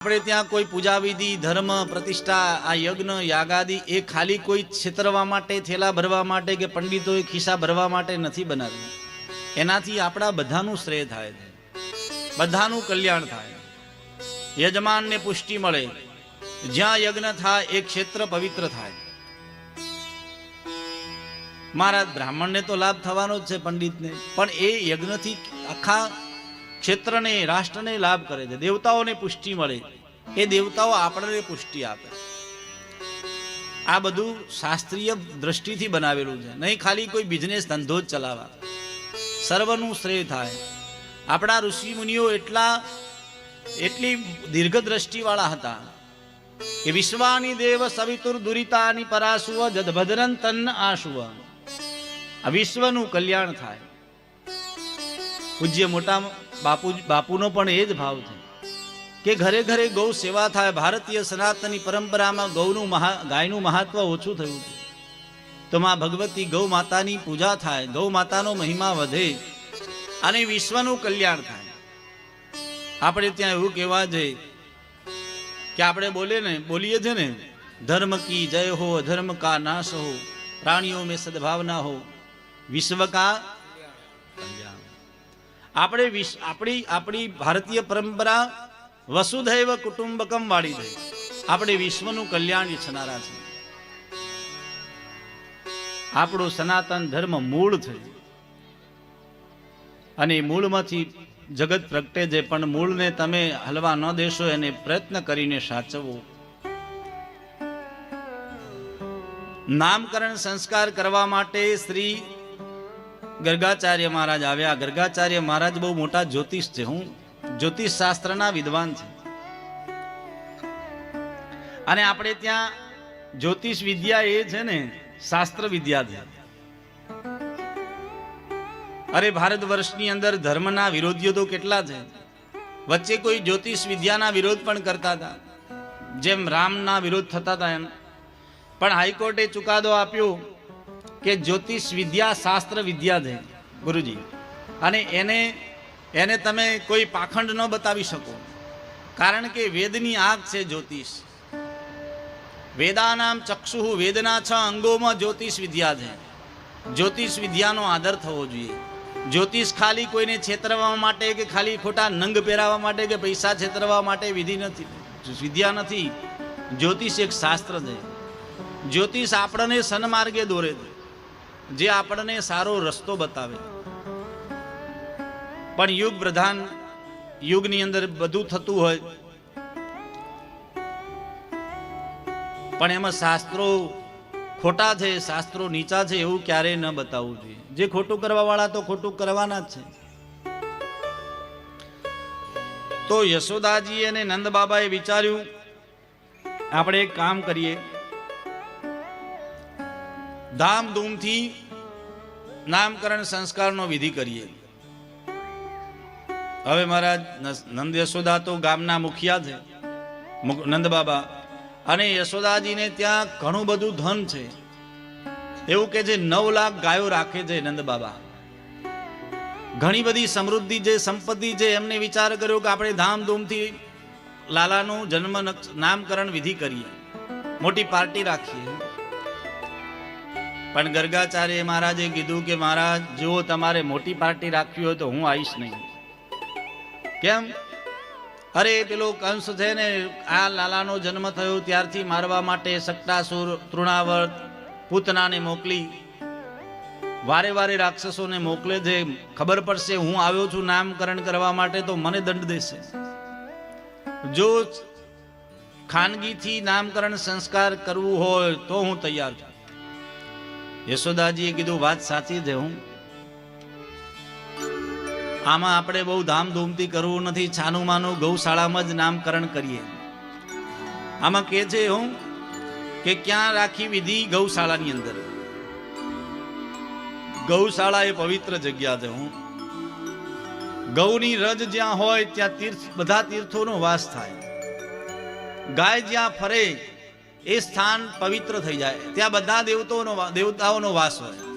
આપણે ત્યાં કોઈ પૂજા ધર્મ, પ્રતિષ્ઠા, આ યજ્ઞ, યાગાદિ એ ખાલી કોઈ છેતરવા માટે, થેલા ભરવા માટે કે પંડિતોએ ખિસ્સા ભરવા માટે નથી બનાવ્યું. એનાથી આપણા બધાનું શ્રેય થાય છે. બધાનું કલ્યાણ થાય યજમાનને પુષ્ટિ મળે. જ્યાં યજ્ઞ થાય, એ ક્ષેત્ર પવિત્ર થાય. મારા બ્રાહ્મણને તો લાભ થવાનો જ છે પંડિતને. પણ એ યજ્ઞથી આખા ક્ષેત્રને, રાષ્ટ્રને લાભ કરે છે. દેવતાઓને પુષ્ટિ મળે. એ દેવતાઓ આપણને પુષ્ટિ આપે. આ બધું શાસ્ત્રીય દ્રષ્ટિથી બનાવેલું છે. નહીં ખાલી કોઈ બિઝનેસ ધંધો જ ચલાવવા. સર્વનું શ્રેય થાય. આપણા ઋષિ મુનિઓ એટલા, એટલી દીર્ઘ દ્રષ્ટિવાળા હતા કે વિશ્વાની દેવ સવિતુર દુરિતાની પરાશુવ જદભદ્રન તન્ન આશુવ. આ વિશ્વનું કલ્યાણ થાય. પૂજ્ય મોટા બાપુ બાપુનો પણ એ જ ભાવ છે કે ઘરે ઘરે ગૌ સેવા થાય. ભારતીય સનાતની પરંપરામાં ગૌનું મહા ગાયનું મહત્વ ઓછું થયું છે. તો માં ભગવતી ગૌ માતાની પૂજા થાય, ગૌ માતાનો મહિમા વધે અને વિશ્વનું કલ્યાણ થાય. આપણે ત્યાં એવું કહેવા જઈએ કે આપણે બોલે ને, બોલીએ છે ને, ધર્મ કી જય હો અધર્મ કા નાશ હો, પ્રાણીઓ મેં સદભાવના હો, વિશ્વ કા આપણે આપણી આપણી ભારતીય પરંપરા વસુધૈવ કુટુંબકમ વાળી છે. આપણે વિશ્વનું કલ્યાણ ઈચ્છનારા છે. આપણો સનાતન ધર્મ મૂળ છે. અને મૂળમાંથી જગત પ્રગટે છે, પણ મૂળને તમે હલવા ન દેશો, એને પ્રયત્ન કરીને સાચવો. નામકરણ સંસ્કાર કરવા માટે શ્રી ગર્ગાચાર્ય મહારાજ આવ્યા. ગર્ગાચાર્ય મહારાજ બહુ મોટા જ્યોતિષ છે. હું જ્યોતિષ શાસ્ત્રના વિદ્વાન છે. અને આપણે ત્યાં જ્યોતિષ વિદ્યા એ છે ને, શાસ્ત્ર વિદ્યા અરે, ભારત વર્ષની અંદર ધર્મના વિરોધીઓ તો કેટલા છે. વચ્ચે કોઈ જ્યોતિષ વિદ્યાના વિરોધ પણ કરતા હતા. જેમ રામના વિરોધ થતા હતા એમ. પણ હાઈકોર્ટે ચુકાદો આપ્યો કે જ્યોતિષ વિદ્યા, શાસ્ત્ર વિદ્યા છે ગુરુજી. અને એને એને તમે કોઈ પાખંડ ન બતાવી શકો. કારણ કે વેદની આંખ છે જ્યોતિષ. વેદાનામ ચક્ષુ વેદના છ અંગોમાં જ્યોતિષ વિદ્યા છે. જ્યોતિષ વિદ્યાનો આદર થવો જોઈએ. જ્યોતિષ ખાલી કોઈને છેતરવા માટે કે ખાલી ખોટા નંગ પહેરાવવા માટે કે પૈસા છેતરવા માટે વિધિ નથી, વિદ્યા નથી. જ્યોતિષ એક શાસ્ત્ર છે. જ્યોતિષ આપણને સન્માર્ગે દોરે છે. જે આપણને સારો રસ્તો બતાવે. પણ યુગ પ્રધાન, યુગની અંદર બધું થતું હોય. પણ એમાં શાસ્ત્રો ખોટા છે, શાસ્ત્રો નીચા છે એવું ક્યારેય ન બતાવવું જોઈએ. જે ખોટું કરવા વાળા તો ખોટું કરવાના જ છે. તો યશોદાજી અને નંદ બાબાએ વિચાર્યું, આપણે એક કામ કરીએ. ધામધૂમથી નામકરણ સંસ્કારનો વિધિ કરીએ. હવે મારા નંદ યશોદા તો ગામના મુખિયા છે નંદ બાબા. અને યશોદાજીને ત્યાં ઘણું બધું ધન છે. એવું કે જે નવ લાખ ગાયો રાખે છે નંદ બાબા. ઘણી બધી સમૃદ્ધિ જે, સંપત્તિ છે એમને વિચાર કર્યો કે આપણે ધામધૂમથી લાલાનું જન્મ નામકરણ વિધિ કરીએ. મોટી પાર્ટી રાખીએ. પણ ગર્ગાચાર્ય મહારાજે કીધું કે, મહારાજ જો તમારે મોટી પાર્ટી રાખવી હોય તો હું આવીશ નહીં. કેમ? અરે, પેલો કંસ છે ને, આ લાલાનો જન્મ થયો, ત્યારથી મારવા માટે સટ્ટાસુર તૃણાવર્ત પૂતનાને મોકલી. વારે વારે રાક્ષસોને મોકલે છે. ખબર પડશે હું આવ્યો છું નામકરણ કરવા માટે તો મને દંડ દેશે. જો ખાનગીથી નામકરણ સંસ્કાર કરવું હોય તો હું તૈયાર છું. યશોદાજીએ કીધું, વાત સાચી છે હું. આમાં આપણે બહુ ધામધૂમથી કરવું નથી છાનું માનું ગૌશાળામાં જ નામકરણ કરીએ. આમાં કે છે હું કે ક્યાં રાખી વિધિ ગૌશાળાની અંદર? ગૌશાળા એ પવિત્ર જગ્યા છે હું. ગૌની રજ જ્યાં હોય ત્યાં તીર્થ, બધા તીર્થોનો વાસ થાય. ગાય જ્યાં ફરે એ સ્થાન પવિત્ર થઈ જાય. ત્યાં બધા દેવતાઓનો દેવતાઓનો વાસ હોય.